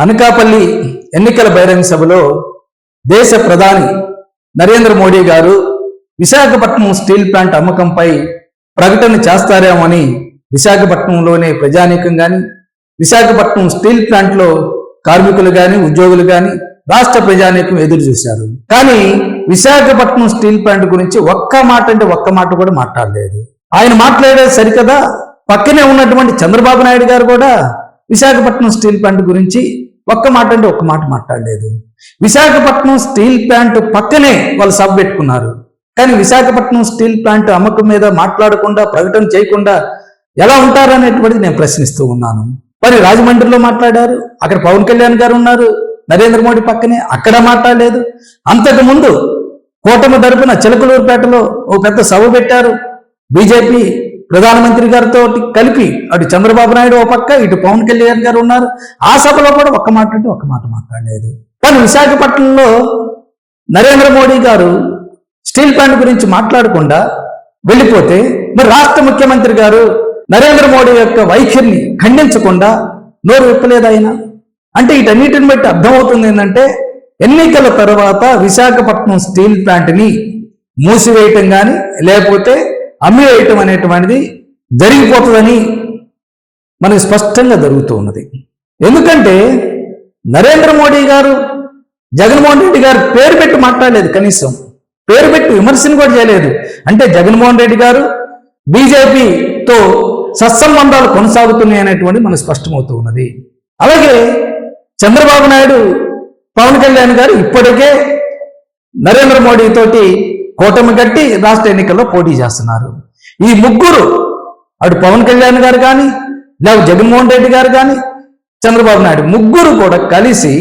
అనకాపల్లి ఎన్నికల బహిరంగ సభలో దేశ ప్రధాని నరేంద్ర మోడీ గారు విశాఖపట్నం స్టీల్ ప్లాంట్ అమ్మకంపై ప్రకటన చేస్తారేమని విశాఖపట్నంలోనే ప్రజానీకం కానీ విశాఖపట్నం స్టీల్ ప్లాంట్లో కార్మికులు కానీ ఉద్యోగులు కానీ రాష్ట్ర ప్రజానీకం ఎదురు చూశారు. కానీ విశాఖపట్నం స్టీల్ ప్లాంట్ గురించి ఒక్క మాట అంటే ఒక్క మాట కూడా మాట్లాడలేదు. ఆయన మాట్లాడేది సరికదా? పక్కనే ఉన్నటువంటి చంద్రబాబు నాయుడు గారు కూడా విశాఖపట్నం స్టీల్ ప్లాంట్ గురించి ఒక్క మాట అంటే ఒక్క మాట మాట్లాడలేదు. విశాఖపట్నం స్టీల్ ప్లాంట్ పక్కనే వాళ్ళు సభ పెట్టుకున్నారు. కానీ విశాఖపట్నం స్టీల్ ప్లాంట్ అమ్మకం మీద మాట్లాడకుండా ప్రకటన చేయకుండా ఎలా ఉంటారనేటువంటిది నేను ప్రశ్నిస్తూ ఉన్నాను. మరి రాజమండ్రిలో మాట్లాడారు అక్కడ పవన్ కళ్యాణ్ గారు ఉన్నారు నరేంద్ర మోడీ పక్కనే అక్కడ మాట్లాడలేదు. అంతకు ముందు కూటమి తరపున చిలకలూరుపేటలో ఓ పెద్ద సభ పెట్టారు. బీజేపీ ప్రధానమంత్రి గారితో కలిపి అటు చంద్రబాబు నాయుడు ఓ పక్క ఇటు పవన్ కళ్యాణ్ గారు ఉన్నారు. ఆ సభలో కూడా ఒక్క మాట అంటే ఒక్క మాట మాట్లాడలేదు. కానీ విశాఖపట్నంలో నరేంద్ర మోడీ గారు స్టీల్ ప్లాంట్ గురించి మాట్లాడకుండా వెళ్ళిపోతే మరి రాష్ట్ర ముఖ్యమంత్రి గారు నరేంద్ర మోడీ యొక్క వైఖరిని ఖండించకుండా నోరు విప్పలేదు ఆయన? అంటే వీటన్నిటిని బట్టి అర్థమవుతుంది ఏంటంటే ఎన్నికల తర్వాత విశాఖపట్నం స్టీల్ ప్లాంట్ని మూసివేయటం కానీ లేకపోతే అమ్మివేయటం అనేటువంటిది జరిగిపోతుందని మనకి స్పష్టంగా జరుగుతూ ఉన్నది. ఎందుకంటే నరేంద్ర మోడీ గారు జగన్మోహన్ రెడ్డి గారు పేరు పెట్టి మాట్లాడలేదు కనీసం. పేరు పెట్టి విమర్శను కూడా చేయలేదు. అంటే జగన్మోహన్ రెడ్డి గారు బీజేపీతో సత్సంబంధాలు కొనసాగుతున్నాయి అనేటువంటి మనకు స్పష్టమవుతూ ఉన్నది. అలాగే చంద్రబాబు నాయుడు పవన్ కళ్యాణ్ గారు ఇప్పటికే నరేంద్ర మోడీ తోటి కూటమి కట్టి రాష్ట్ర ఎన్నికల్లో పోటీ చేస్తున్నారు. ఈ ముగ్గురు అటు పవన్ కళ్యాణ్ గారు కానీ లేక జగన్మోహన్ రెడ్డి గారు కానీ చంద్రబాబు నాయుడు ముగ్గురు కూడా కలిసి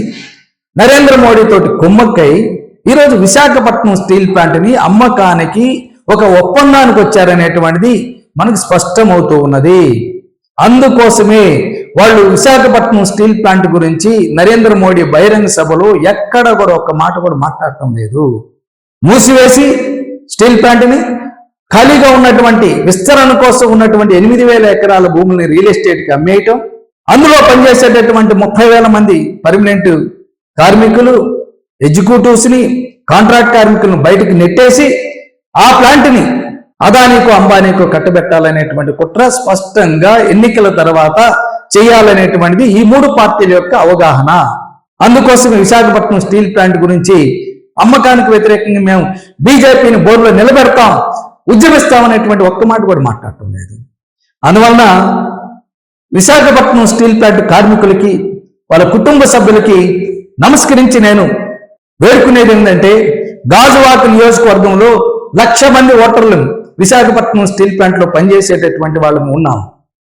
నరేంద్ర మోడీ తోటి కుమ్మక్కై ఈరోజు విశాఖపట్నం స్టీల్ ప్లాంట్ని అమ్మకానికి ఒక ఒప్పందానికి వచ్చారనేటువంటిది మనకు స్పష్టమవుతూ ఉన్నది. అందుకోసమే వాళ్ళు విశాఖపట్నం స్టీల్ ప్లాంట్ గురించి నరేంద్ర మోడీ బహిరంగ సభలో ఎక్కడ కూడా ఒక మాట కూడా మాట్లాడటం లేదు. మూసివేసి స్టీల్ ప్లాంట్ని ఖాళీగా ఉన్నటువంటి విస్తరణ కోసం ఉన్నటువంటి ఎనిమిది వేల ఎకరాల భూముల్ని రియల్ ఎస్టేట్కి అమ్మేయటం. అందులో పనిచేసేటటువంటి ముప్పై వేల మంది పర్మనెంట్ కార్మికులు ఎగ్జిక్యూటివ్స్ని కాంట్రాక్ట్ కార్మికులను బయటకు నెట్టేసి ఆ ప్లాంట్ని అదానికో అంబానీకో కట్టబెట్టాలనేటువంటి కుట్ర స్పష్టంగా ఎన్నికల తర్వాత చేయాలనేటువంటిది ఈ మూడు పార్టీల యొక్క అవగాహన. అందుకోసం విశాఖపట్నం స్టీల్ ప్లాంట్ గురించి అమ్మకానికి వ్యతిరేకంగా మేము బీజేపీని బోర్డులో నిలబెడతాం ఉద్యమిస్తామనేటువంటి ఒక్క మాట కూడా మాట్లాడటం లేదు. అందువలన విశాఖపట్నం స్టీల్ ప్లాంట్ కార్మికులకి వాళ్ళ కుటుంబ సభ్యులకి నమస్కరించి నేను వేడుకునేది ఏంటంటే గాజువాక నియోజకవర్గంలో లక్ష మంది ఓటర్లు విశాఖపట్నం స్టీల్ ప్లాంట్లో పనిచేసేటటువంటి వాళ్ళము ఉన్నాం.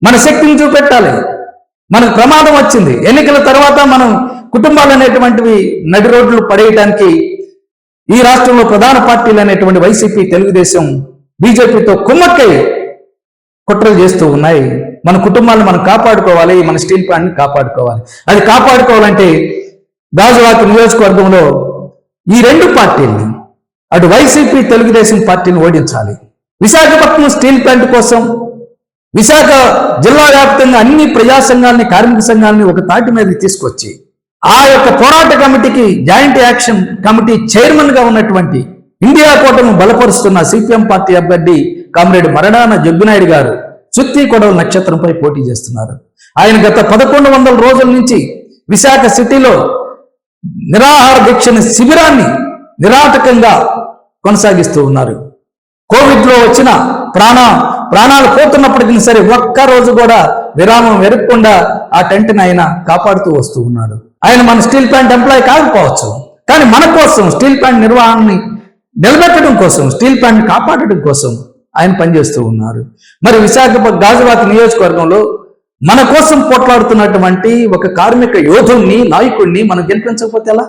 మన శక్తిని చూపెట్టాలి. మనకు ప్రమాదం వచ్చింది. ఎన్నికల తర్వాత మనం కుటుంబాలు అనేటువంటివి నడి రోడ్లు పడేయటానికి ఈ రాష్ట్రంలో ప్రధాన పార్టీలు అనేటువంటి వైసీపీ తెలుగుదేశం బీజేపీతో కుమ్మక్కై కుట్రలు చేస్తూ ఉన్నాయి. మన కుటుంబాలను మనం కాపాడుకోవాలి మన స్టీల్ ప్లాంట్ని కాపాడుకోవాలి. అది కాపాడుకోవాలంటే గాజువాక నియోజకవర్గంలో ఈ రెండు పార్టీల్ని అటు వైసీపీ తెలుగుదేశం పార్టీని ఓడించాలి. విశాఖపట్నం స్టీల్ ప్లాంట్ కోసం విశాఖ జిల్లా వ్యాప్తంగా అన్ని ప్రజా సంఘాలని కార్మిక సంఘాలని ఒక తాటి మీద తీసుకొచ్చి ఆ యొక్క పోరాట కమిటీకి జాయింట్ యాక్షన్ కమిటీ చైర్మన్గా ఉన్నటువంటి ఇండియా కూటమి బలపరుస్తున్న సిపిఎం పార్టీ అభ్యర్థి కామ్రేడ్ మరణాన జగ్గునాయుడు గారు చుత్తి కొడవ నక్షత్రంపై పోటీ చేస్తున్నారు. ఆయన గత పదకొండు వందల రోజుల నుంచి విశాఖ సిటీలో నిరాహార దీక్షణ శిబిరాన్ని నిరాటకంగా కొనసాగిస్తూ ఉన్నారు. కోవిడ్లో వచ్చిన ప్రాణ ప్రాణాలు పోతున్నప్పటికీ సరే ఒక్క రోజు కూడా విరామం వెరగకుండా ఆ టెంట్ని ఆయన కాపాడుతూ వస్తూ ఉన్నాడు. ఆయన మన స్టీల్ ప్లాంట్ ఎంప్లాయీ కాకపోవచ్చు. కానీ మన కోసం స్టీల్ ప్లాంట్ నిర్వహణని నిలబెట్టడం కోసం స్టీల్ ప్లాంట్ కాపాడటం కోసం ఆయన పనిచేస్తూ ఉన్నారు. మరి విశాఖపట్నం గాజువాక నియోజకవర్గంలో మన కోసం పోట్లాడుతున్నటువంటి ఒక కార్మిక యోధుణ్ణి నాయకుడిని మనం గెలిపించకపోతే ఎలా?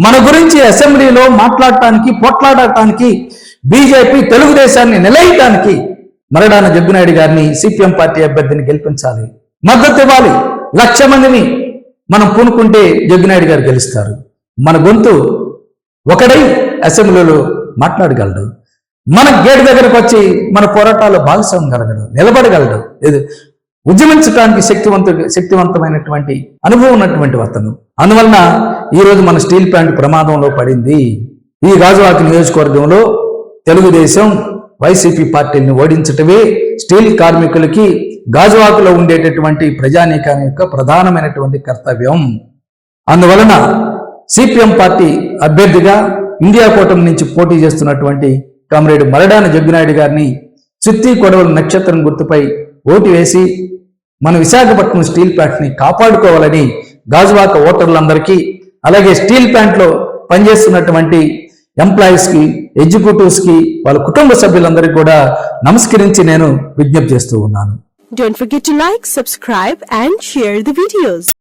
మన గురించి అసెంబ్లీలో మాట్లాడటానికి పోట్లాడటానికి బీజేపీ తెలుగుదేశాన్ని నిలయటానికి మరడాన జగ్గునాయుడు గారిని సిపిఎం పార్టీ అభ్యర్థిని గెలిపించాలి. మద్దతు ఇవ్వాలి. లక్ష మందిని మనం పూనుకుంటే జగ్గినాయుడు గారు గెలుస్తారు. మన గొంతు ఒకడై అసెంబ్లీలో మాట్లాడగలడు. మన గేట్ దగ్గరకు వచ్చి మన పోరాటాల్లో భాగస్వామ్యం కలగడు నిలబడగలడు. ఇది ఉద్యమించడానికి శక్తివంత శక్తివంతమైనటువంటి అనుభవం ఉన్నటువంటి అతను. అందువలన ఈరోజు మన స్టీల్ ప్లాంట్ ప్రమాదంలో పడింది. ఈ గాజువాక నియోజకవర్గంలో తెలుగుదేశం వైసీపీ పార్టీని ఓడించటమే స్టీల్ కార్మికులకి గాజువాకలో ఉండేటటువంటి ప్రజానీకం యొక్క ప్రధానమైనటువంటి కర్తవ్యం. అందువలన సిపిఎం పార్టీ అభ్యర్థిగా ఇండియా కూటమి నుంచి పోటీ చేస్తున్నటువంటి కామ్రేడ్ మరడాన జగ్గునాయుడు గారిని చిత్తి కొడవల నక్షత్రం గుర్తుపై ఓటు వేసి మన విశాఖపట్నం స్టీల్ ప్లాంట్ని కాపాడుకోవాలని గాజువాక ఓటర్లందరికీ అలాగే స్టీల్ ప్లాంట్లో పనిచేస్తున్నటువంటి ఎంప్లాయీస్కి కి కి వాళ్ళ కుటుంబ సభ్యులందరికీ కూడా నమస్కరించి నేను విజ్ఞప్తి చేస్తూ ఉన్నాను Don't forget to like, subscribe and share the videos.